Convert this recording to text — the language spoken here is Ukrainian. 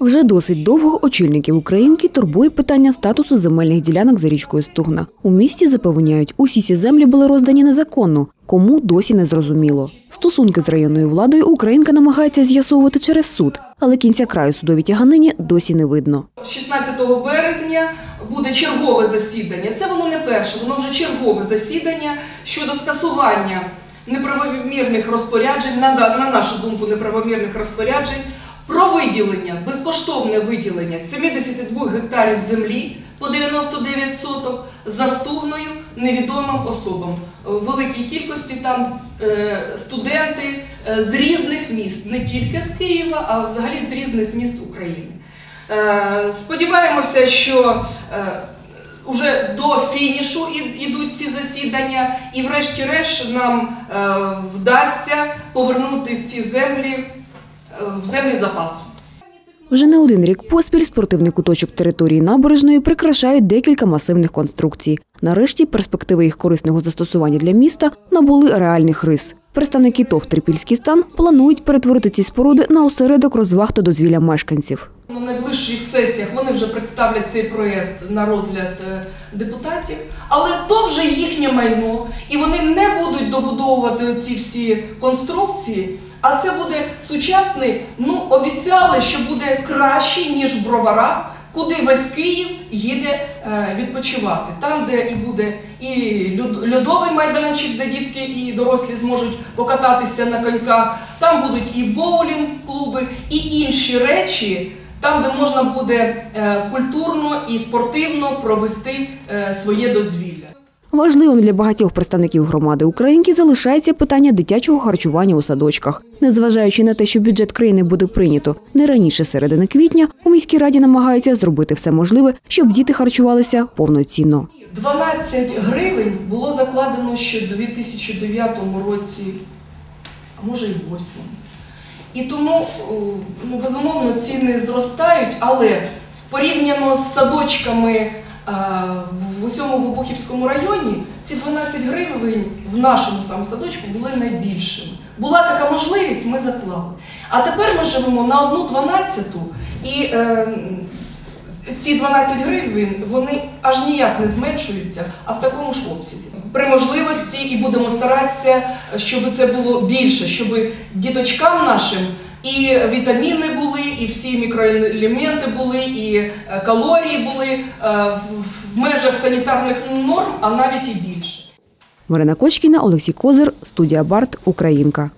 Вже досить довго очільників Українки турбує питання статусу земельних ділянок за річкою Стугна. У місті запевняють, усі ці землі були роздані незаконно. Кому досі не зрозуміло. Стосунки з районною владою Українка намагається з'ясовувати через суд, але кінця краю судовій тяганині досі не видно. 16 березня буде чергове засідання. Це воно не перше, воно вже чергове засідання щодо скасування неправомірних розпоряджень, на, на нашу думку, неправомірних розпоряджень про виділення, безкоштовне виділення 72 гектарів землі по 99 соток за стугною невідомим особам. В великій кількості там е, студенти е, з різних міст, не тільки з Києва, а взагалі з різних міст України. Е, Сподіваємося, що е, уже до фінішу ідуть ці засідання, і врешті-решт нам вдасться повернути ці землі в землі запасу. Вже не один рік поспіль спортивний куточок території набережної прикрашають декілька масивних конструкцій. Нарешті перспективи їх корисного застосування для міста набули реальних рис. Представники ТОВ «Трипільський стан планують перетворити ці споруди на осередок розваг та дозвілля мешканців. На найближчих сесіях вони вже представлять цей проєкт на розгляд е, депутатів, але то вже їхнє майно, і вони не будуть добудовувати оці всі конструкції. А це буде сучасний. Ну обіцяли, що буде краще ніж в броварах, куди весь Київ їде е, відпочивати. Там, де і буде і льодовий майданчик, де дітки і дорослі зможуть покататися на коньках. Там будуть і боулінг клуби, і інші речі. Там, де можна буде е, культурно і спортивно провести е, своє дозвілля. Важливим для багатьох представників громади Українки залишається питання дитячого харчування у садочках. Незважаючи на те, що бюджет країни буде прийнято не раніше середини квітня, у міській раді намагаються зробити все можливе, щоб діти харчувалися повноцінно. 12 гривень було закладено ще в 2009 році, а може і в 2008. І тому, ну, безумовно, ціни зростають, але порівняно з садочками е, в усьому Вибухівському районі, ці 12 гривень в нашому саме садочку були найбільшими. Була така можливість, ми заклали. А тепер ми живемо на одну дванадцяту, і е, ці 12 гривень вони аж ніяк не зменшуються, а в такому ж обсязі. При можливості і будемо старатися, щоб це було більше, щоб діточкам нашим і вітаміни були, і всі мікроелементи були, і е, калорії були е, в- в межах санітарних норм, а навіть і більше. Марина Кочкіна, Олексій Козир, студія Барт, Українка.